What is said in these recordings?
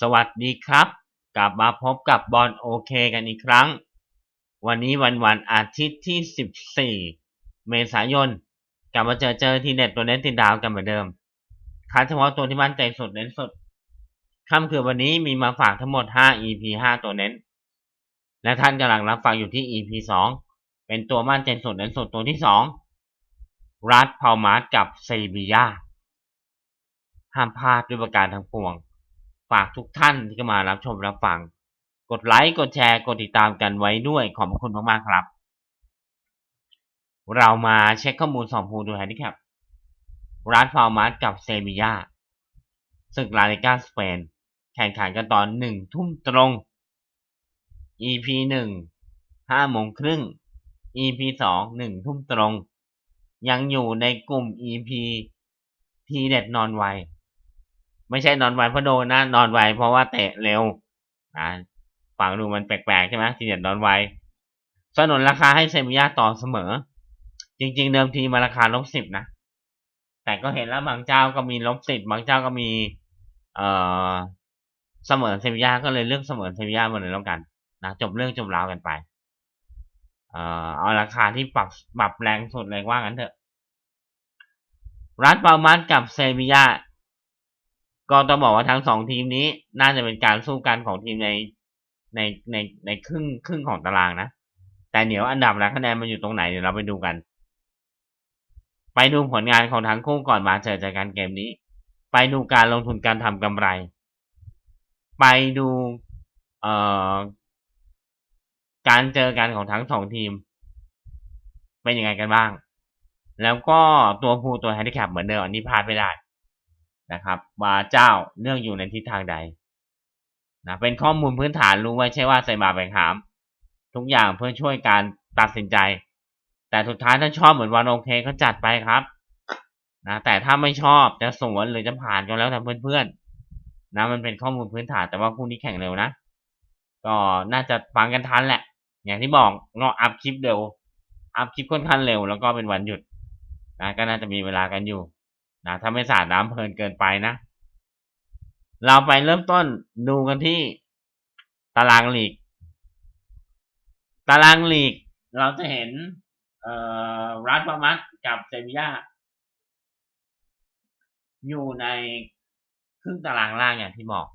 สวัสดีครับ กลับมาพบกับบอลโอเคกันอีกครั้ง วันนี้วันวันอาทิตย์ที่ 14 เมษายน กลับมาเจอเจอทีเน็ตตัวเน้นติดดาวกันเหมือนเดิมคัดเฉพาะตัวที่มั่นใจสุดเน้นสุดค่ำคืนวันนี้มีมาฝากทั้งหมด 5 EP 5 ตัวเน้น และท่านกำลังรับฟังอยู่ที่ EP 2 เป็นตัวมั่นใจสุดเน้นสุดตัวที่ 2 รัฐพาวมาร์กับเซบียาห้ามพลาดด้วยประการทั้งปวง ฝากทุกท่านที่เข้ามารับชมรับฟัง กดไลค์กดแชร์กดติดตามกันไว้ด้วยขอบคุณมากๆครับ เรามาเช็คข้อมูลสองภูดูแฮนดิแคปรัฐพาวมาร์กับเซบียาศึกลาลิกาสเปน แข่งขันกันตอนหนึ่งทุ่มตรง EP หนึ่งห้าโมงครึ่ง EP สองหนึ่งทุ่มตรง ยังอยู่ในกลุ่ม EP ทีเด็ดนอนไว ไม่ใช่นอนไวเพราะโดนนะ นอนไวเพราะว่าเตะเร็วนะฟังดูมันแปลกๆใช่ไหมทีเด็ดนอนไวสนนราคาให้เซมิยาต่อเสมอ จริง ๆ เดิมทีมาราคาลบสิบนะ แต่ก็เห็นแล้วบางเจ้าก็มีลบสิบบางเจ้าก็มี เอ่อเสมอเซมิยาก็เลยเลือกเสมอเซมิยาหมดเลยแล้วกันนะจบเรื่องจบราวกันไป เอ่อเอาราคาที่ปรับปรับแรงสุดเลยว่างั้นเถอะรัฐบามันกับเซบียา ก็ต้องบอกว่าทั้งสองทีมนี้น่าจะเป็นการสู้กันของทีมในในในในครึ่งครึ่งของตารางนะ แต่เดี๋ยวอันดับและคะแนนมันอยู่ตรงไหนเดี๋ยวเราไปดูกัน ไปดูผลงานของทั้งคู่ก่อนมาเจอจอกันเกมนี้ ไปดูการลงทุนการทำกำไร ไปดูเอ่อการเจอกันของทั้งสองทีม เป็นยังไงกันบ้าง แล้วก็ตัวผู้ตัวแฮนดิแคปเหมือนเดิมอันนี้พลาดไม่ได้ นะครับว่าเจ้าเรื่องอยู่ในทิศทางใดนะเป็นข้อมูลพื้นฐานรู้ไว้ใช่ว่าใส่บาแบ่งหาม ทุกอย่างเพื่อช่วยการตัดสินใจ แต่สุดท้ายถ้าชอบเหมือนวันโอเคก็จัดไปครับนะแต่ถ้าไม่ชอบจะสวนหรือจะผ่านก็แล้วแต่เพื่อนๆนะมันเป็นข้อมูลพื้นฐานแต่ว่าคู่นี้แข่งเร็วนะ ก็น่าจะฟังกันทันแหละ อย่างที่บอกเราอัพคลิปเร็วอัพคลิปค่อนข้างเร็วแล้วก็เป็นวันหยุดนะก็น่าจะมีเวลากันอยู่ นะถ้าไม่สาดน้ำเพลินเกินไปนะ เราไปเริ่มต้นดูกันที่ตารางลีก ตารางลีก เราจะเห็น เอ่อรัฐบามัสกับเซบียาอยู่ในครึ่งตารางล่างอย่างที่บอก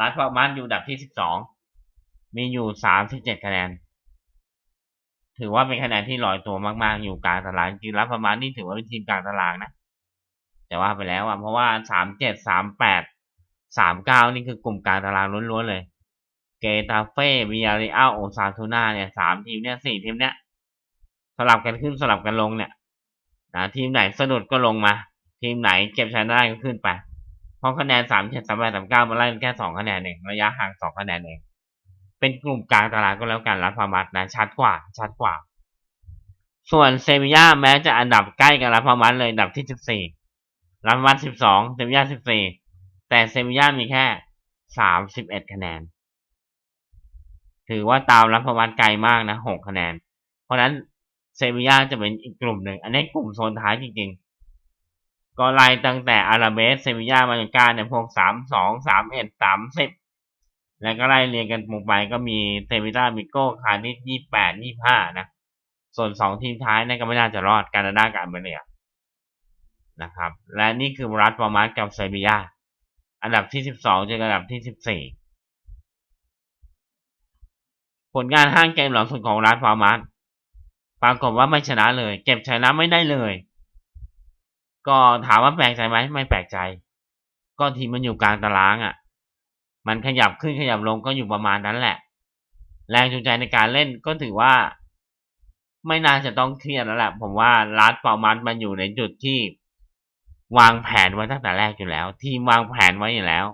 รัฐบามัสอยู่อันดับที่สิบสองมีอยู่สามสิบเจ็ดคะแนน ถือว่าเป็นคะแนนที่ลอยตัวมาก ๆ อยู่กลางตารางจริงรัฐบามัสนี่ถือว่าเป็นทีมกลางตารางนะ แต่ว่าไปแล้วอะเพราะว่าสามเจ็ดสามแปดสามเก้านี่คือกลุ่มกางตารางล้วนๆเลย เกตาเฟ่วิยาริอัลโอซาทูน่าเนี่ยสามทีมเนี่ยสี่ทีมเนี่ยสลับกันขึ้นสลับกันลงเนี่ยนะทีมไหนสะดุดก็ลงมา ทีมไหนเก็บชนะได้ก็ขึ้นไปเพราะคะแนนสามเจ็ดสามแปดสามเก้ามาไล่กันแค่สองคะแนนเองระยะห่างสองคะแนนเองเป็นกลุ่มกลางตารางก็แล้วกันรัฐพามัสนะชัดกว่า ชัดกว่า ส่วนเซบียาแม้จะอันดับใกล้กับรัฐพามัสเลยอันดับที่สิบสี่ รัฐพามัสสิบสองเซบียาสิบสี่แต่เซบียามีแค่สามสิบเอ็ดคะแนน ถือว่าตามรัฐพามัสไกลมากนะหกคะแนน เพราะนั้นเซบียาจะเป็นอีกกลุ่มหนึ่ง อันนี้กลุ่มโซนท้ายจริงๆ ก็ไล่ตั้งแต่อาราเบสเซบียามาจนกาเนี่ยพวกสามสองสามเอ็ดสามสิบแล้วก็ไล่เรียงกันลงไปก็มีเซมิต้ามิโก้คานิสยี่แปดยี่ห้านะ ส่วนสองทีมท้ายนั่นก็ไม่น่าจะรอดแคนาดากับอเมริกา นะครับ และนี่คือรัฐปามัสกับเซบียา อันดับที่สิบสองเจออันดับที่สิบสี่ผลงานห้างเกมหลังสุดของรัฐปามัสปรากฏว่าไม่ชนะเลย เก็บชนะไม่ได้เลย ก็ถามว่าแปลกใจไหมไม่แปลกใจ ก็ทีมมันอยู่กลางตารางอะ่ะ มันขยับขึ้นขยับลงก็อยู่ประมาณนั้นแหละ แรงจูงใจในการเล่นก็ถือว่าไม่น่าจะต้องเครียดแล้วแหละผมว่ารัฐปามัสมันอยู่ในจุดที่ วางแผนไว้ตั้งแต่แรกอยู่แล้ว ทีมวางแผนไว้อยู่แล้ว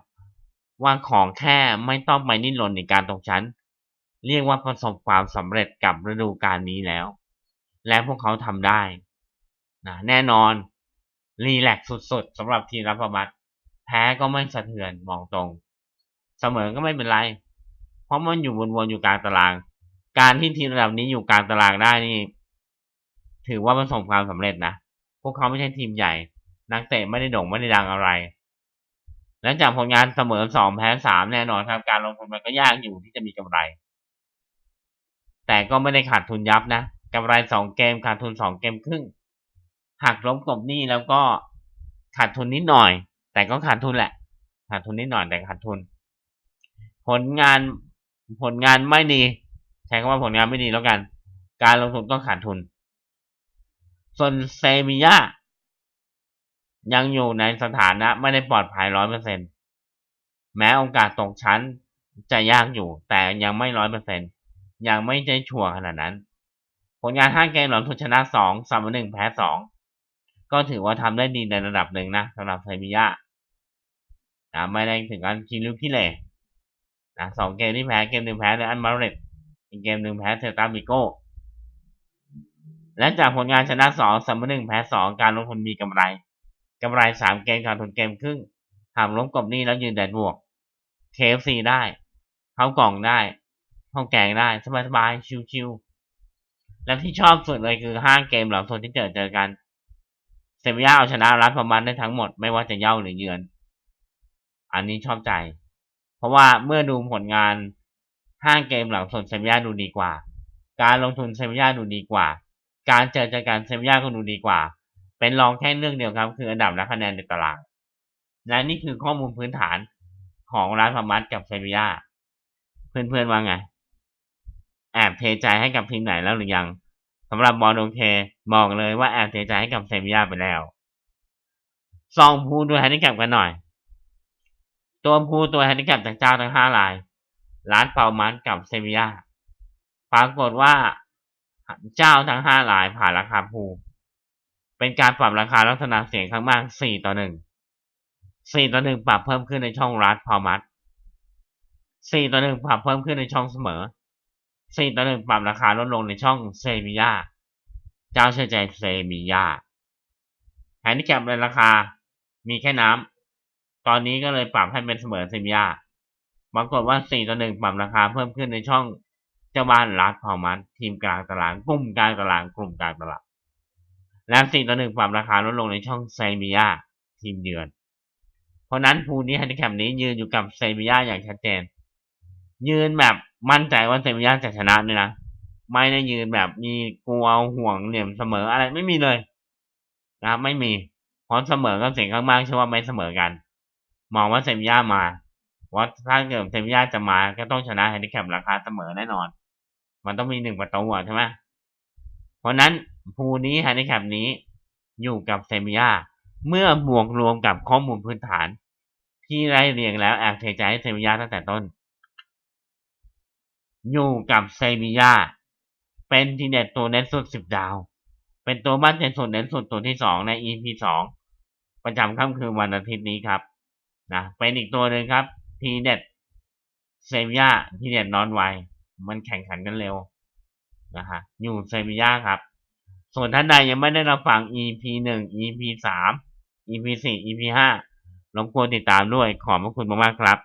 ว่าของแค่ไม่ต้องไปนิ่นรนในการตกชั้น เรียกว่าประสบความสำเร็จกับฤดูกาลนี้แล้ว และพวกเขาทำได้นะแน่นอนรีแลกซ์สุดๆสำหรับทีมรับประมัดแพ้ก็ไม่สะเทือนมองตรง เสมอก็ไม่เป็นไร เพราะมันอยู่วนๆอยู่กลางตาราง การที่ทีมระดับนี้อยู่กลางตารางได้นี่ ถือว่าประสบความสำเร็จนะ พวกเขาไม่ใช่ทีมใหญ่ นักเตะไม่ได้โด่งไม่ได้ดังอะไรหและจากผลงานเสมอสองแพ้สามแน่นอนครับ การลงทุนมันก็ยากอยู่ที่จะมีกำไร แต่ก็ไม่ได้ขาดทุนยับนะกำไรสองเกมขาดทุนสองเกมครึ่งหักลบกบหนี้แล้วก็ขาดทุนนิดหน่อย แต่ก็ขาดทุนแหละ ขาดทุนนิดหน่อยแต่ขาดทุน ผลงานผลงานไม่ดีใช้คำว่าผลงานไม่ดีแล้วกัน การลงทุนก็ขาดทุน ส่วนเซมิยา ยังอยู่ในสถานะไม่ได้ปลอดภัยร้อยเปอร์เซ็นแม้โอกาสตกชั้นจะยากอยู่ แต่ยังไม่ร้อยเปอร์เซ็นยังไม่ได้ชัวร์ขนาดนั้น ผลงานห้าเกมหลังทุนชนะสองเสมหนึ่งแพ้สองก็ถือว่าทำได้ดีในระดับหนึ่งนะสำหรับเซมิยานะไม่ได้ถึงการชินลุกที่เล่นะสองเกมที่แพ้เกมหนึ่งแพ้ในอันมาเรตอีกเกมหนึ่งแพ้เซตาบิโกและจากผลงานชนะสองเสมหนึ่งแพ้สองการลงทุนมีกำไร กำไรสามเกมขาดทุนเกมครึ่งหากล้มกบหนี้แล้วยืนแดดบวก KFC ได้เข้ากล่องได้เข้าแกงได้สบายๆชิวๆและที่ชอบสุดเลยคือห้าเกมหลังโซนที่เจอเจอกันเซบียาเอาชนะรัฐประมาณได้ทั้งหมดไม่ว่าจะเย่าหรือเยือน อันนี้ชอบใจ เพราะว่าเมื่อดูผลงานห้าเกมหลังโซนเซบียาดูดีกว่า การลงทุนเซบียาดูดีกว่า การเจอเจอกันเซบียาก็ดูดีกว่า เป็นรองแค่เรื่องเดียวครับ คืออันดับและคะแนนในตาราง และนี่คือข้อมูลพื้นฐานของร้านพามัสกับเซบีย่าเพื่อนๆว่าไง แอบเทใจให้กับทีมไหนแล้วหรือยังสำหรับบอลโอเคบอกเลยว่าแอบเทใจให้กับเซบีย่าไปแล้วซองพูดูแฮนดิแคปกันหน่อย ตัวพูตัวแฮนดิแคปจากเจ้าทั้งห้ารายร้านเปามัสกับเซบีย่าปรากฏว่าเจ้าทั้งห้ารายผ่านราคาพู เป็นการปรับราคาลักษณะเสียงข้างมากสี่ต่อหนึ่งสี่ต่อหนึ่งปรับเพิ่มขึ้นในช่องรัดพอมัดสี่ต่อหนึ่งปรับเพิ่มขึ้นในช่องเสมอสี่ต่อหนึ่งปรับราคาลดลงในช่องเซมิยาเจ้าเชื่อใจเซมิยาแฮนดิแคปในราคามีแค่น้ำ ตอนนี้ก็เลยปรับให้เป็นเสมอเซมิยาปรากฏว่าสี่ต่อหนึ่งปรับราคาเพิ่มขึ้นในช่องเจ้าบ้านรัดพอมัดทีมกลางตลาดกลุ่มกลางตลาดกลุ่มกลางตลาด และสี่ต่อหนึ่งปรับราคาลดลงในช่องเซมิยาทีมเยือน เพราะนั้นภูนี้แฮนดิแคปนี้ยืนอยู่กับเซมิยาอย่างชัดเจน ยืนแบบมั่นใจว่าเซมิยาจะชนะเนี่ยนะไม่ได้ยืนแบบมีกลัวห่วงเหลี่ยมเสมออะไรไม่มีเลยนะครับไม่มีเพราะเสมอกับเสียงข้างมากเชื่อว่าไม่เสมอกัน มองว่าเซมิยามาว่าถ้าเกิดเซมิยาจะมาก็ต้องชนะแฮนดิแคปราคาเสมอแน่นอน มันต้องมีหนึ่งประตูใช่ไหมเพราะนั้น ภูนี้แฮนดิแคปนี้อยู่กับเซมิยาเมื่อบวกรวมกับข้อมูลพื้นฐาน ที่ไล่เรียงแล้วแอบเทใจให้เซมิยาตั้งแต่ต้น อยู่กับเซมิยาเป็นทีเด็ดตัวเน้นสุดสิบดาว เป็นตัวบ้านเด่นสุดเน้นสุดตัวที่สองใน EP สองประจำค่ำคืนวันอาทิตย์นี้ครับนะเป็นอีกตัวหนึ่งครับ ทีเด็ดเซมิยาทีเด็ดนอนไวมันแข่งขันกันเร็วนะฮะอยู่เซมิยาครับ ส่วนท่านใดยังไม่ได้รับฟัง EP หนึ่ง EP สาม EP สี่ EP ห้ารบกวนติดตามด้วย ขอบพระคุณมากๆครับ